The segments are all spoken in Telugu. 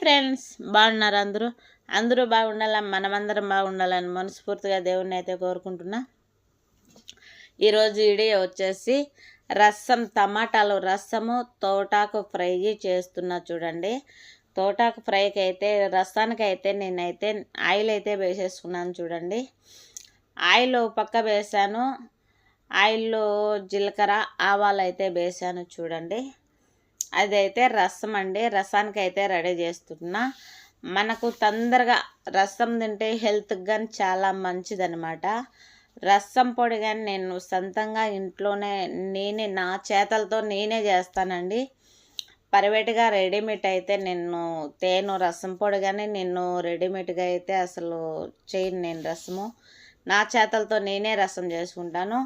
ఫ్రెండ్స్ బాగున్నారు అందరూ? అందరూ బాగుండాలని మనమందరం బాగుండాలని మనస్ఫూర్తిగా దేవుణ్ణి అయితే కోరుకుంటున్నా. ఈరోజు వీడియో వచ్చేసి రసం టమాటాలు రసము తోటాకు ఫ్రై చేస్తున్నా చూడండి. తోటాకు ఫ్రైకి అయితే రసానికి అయితే నేనైతే ఆయిల్ అయితే వేసేసుకున్నాను చూడండి. ఆయిల్ పక్క వేసాను. ఆయిల్లో జీలకర్ర ఆవాలు అయితే వేసాను చూడండి. అదైతే రసం అండి. రసానికి అయితే రెడీ చేస్తున్నా. మనకు తొందరగా రసం తింటే హెల్త్కి కానీ చాలా మంచిదనమాట రసం పొడి కానీ నేను సొంతంగా ఇంట్లోనే నేనే నా చేతలతో నేనే చేస్తానండి. ప్రైవేట్గా రెడీమేడ్ అయితే నేను తేను రసం పొడి కానీ నేను రెడీమేడ్గా అయితే అసలు చేయను నేను రసము. నా చేతలతో నేనే రసం చేసుకుంటాను.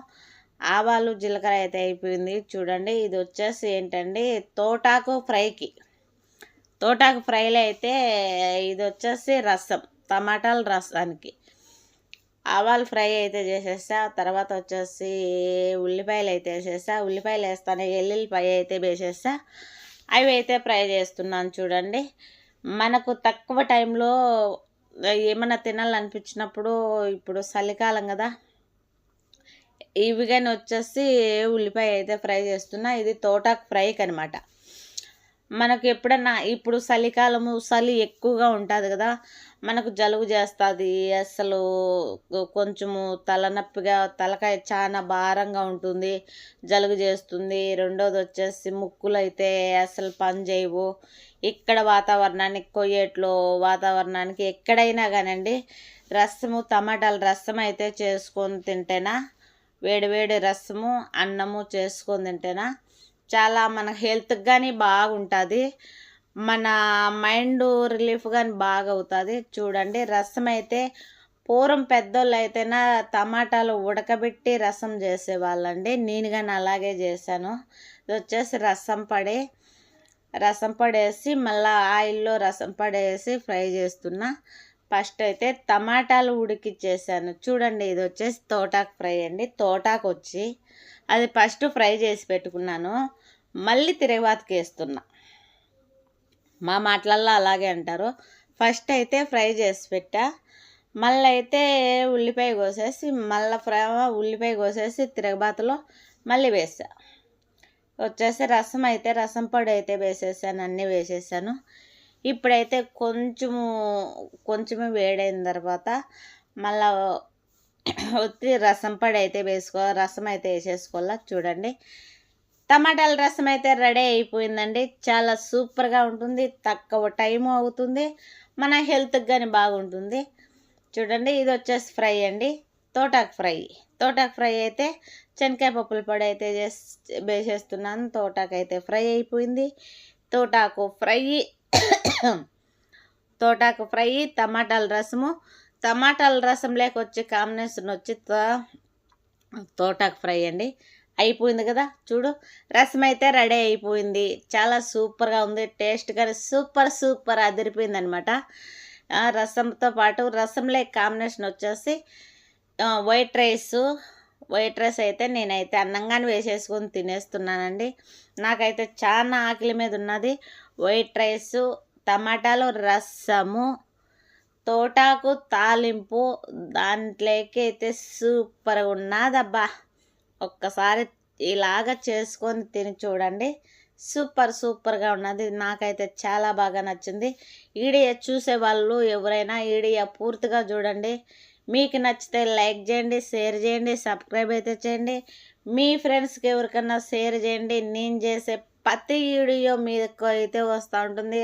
ఆవాలు జీలకర్ర అయితే అయిపోయింది. చూడండి ఇది వచ్చేసి ఏంటండి తోటాకు ఫ్రైకి. తోటాకు ఫ్రైలో అయితే ఇది వచ్చేసి రసం టమాటాల రసానికి. ఆవాలు ఫ్రై అయితే చేసేసా తర్వాత వచ్చేసి ఉల్లిపాయలు అయితే వేసేసా ఉల్లిపాయలు వేస్తాను ఎల్లుల్లిపాయ అయితే వేసేసా అవి అయితే ఫ్రై చేస్తున్నాను చూడండి. మనకు తక్కువ టైంలో ఏమైనా తినాలనిపించినప్పుడు ఇప్పుడు చలికాలం కదా ఇవి కానీ వచ్చేసి ఉల్లిపాయ అయితే ఫ్రై చేస్తున్నా. ఇది తోటాకు ఫ్రైకి అనమాట మనకు ఎప్పుడన్నా ఇప్పుడు చలికాలము చలి ఎక్కువగా ఉంటుంది కదా మనకు జలుబు చేస్తుంది. అసలు కొంచెము తలనొప్పిగా తలకాయ చాలా భారంగా ఉంటుంది జలుబు చేస్తుంది. రెండోది వచ్చేసి ముక్కులు అయితే అసలు పని చేయవు ఇక్కడ వాతావరణానికి కొయ్యేట్లో వాతావరణానికి ఎక్కడైనా కానండి రసము టమాటాల రసం అయితే చేసుకొని తింటేనా వేడివేడి రసము అన్నము చేసుకొని తింటేనా చాలా మన హెల్త్కి కానీ బాగుంటుంది. మన మైండ్ రిలీఫ్ కానీ బాగా అవుతుంది చూడండి రసం అయితే పూర్వం పెద్దోళ్ళు అయితేనా టమాటాలు ఉడకబెట్టి రసం చేసేవాళ్ళండి. నేను కానీ అలాగే చేశాను. ఇది వచ్చేసి రసం పడి రసం పడేసి మళ్ళీ ఆయిల్లో రసం పడేసి ఫ్రై చేస్తున్నా. ఫస్ట్ అయితే టమాటాలు ఉడికిచ్చేసాను. చూడండి ఇది వచ్చేసి తోటాకు ఫ్రై అండి. తోటాకు వచ్చి అది ఫస్ట్ ఫ్రై చేసి పెట్టుకున్నాను. మళ్ళీ తిరగబాతకి వేస్తున్నా. మా మాటలల్లో అలాగే అంటారు. ఫస్ట్ అయితే ఫ్రై చేసి పెట్టా. మళ్ళీ అయితే ఉల్లిపాయ కోసేసి మళ్ళీ ఫ్రై ఉల్లిపాయ కోసేసి తిరగబాతలో మళ్ళీ వేసా. వచ్చేసి రసం అయితే రసం పొడి అయితే వేసేసాను అన్నీ వేసేసాను. ఇప్పుడైతే కొంచెము కొంచెము వేడైన తర్వాత మళ్ళా ఒత్తి రసం పొడి అయితే వేసుకో రసం అయితే వేసేసుకోవాలా చూడండి. టమాటాల రసం అయితే రెడీ అయిపోయిందండి. చాలా సూపర్గా ఉంటుంది. తక్కువ టైం అవుతుంది. మన హెల్త్కి కానీ బాగుంటుంది. చూడండి ఇది వచ్చేసి ఫ్రై అండి. తోటాకు ఫ్రై. తోటాకు ఫ్రై అయితే శనకాయ పప్పుల పొడి అయితే చేసి వేసేస్తున్నాను. తోటాకు అయితే ఫ్రై అయిపోయింది. తోటాకు ఫ్రై తోటాకు ఫ్రై టమాటాల రసము. టమాటాల రసం లేక వచ్చే కాంబినేషన్ వచ్చి తోటాకు ఫ్రై అండి. అయిపోయింది కదా చూడు. రసం అయితే రెడీ అయిపోయింది. చాలా సూపర్గా ఉంది టేస్ట్ కానీ సూపర్ సూపర్ అదిరిపోయింది అనమాట రసంతో పాటు రసంలో కాంబినేషన్ వచ్చేసి వైట్ రైస్ వైట్ రైస్ అయితే నేనైతే అన్నంగానే వేసేసుకొని తినేస్తున్నానండి. నాకైతే చాలా ఆకలి మీద ఉన్నది. వైట్ రైస్ టమాటాలు రసము తోటాకు తాలింపు దాంట్లోకి అయితే సూపర్గా ఉన్నదబ్బా. ఒక్కసారి ఇలాగ చేసుకొని తిని చూడండి. సూపర్ సూపర్గా ఉన్నది. నాకైతే చాలా బాగా నచ్చింది. ఈడియా చూసే వాళ్ళు ఎవరైనా ఈడియా పూర్తిగా చూడండి. మీకు నచ్చితే లైక్ చేయండి షేర్ చేయండి సబ్స్క్రైబ్ అయితే చేయండి. మీ ఫ్రెండ్స్కి ఎవరికన్నా షేర్ చేయండి. నేను చేసే ప్రతి వీడియో మీకు అయితే వస్తూ ఉంటుంది.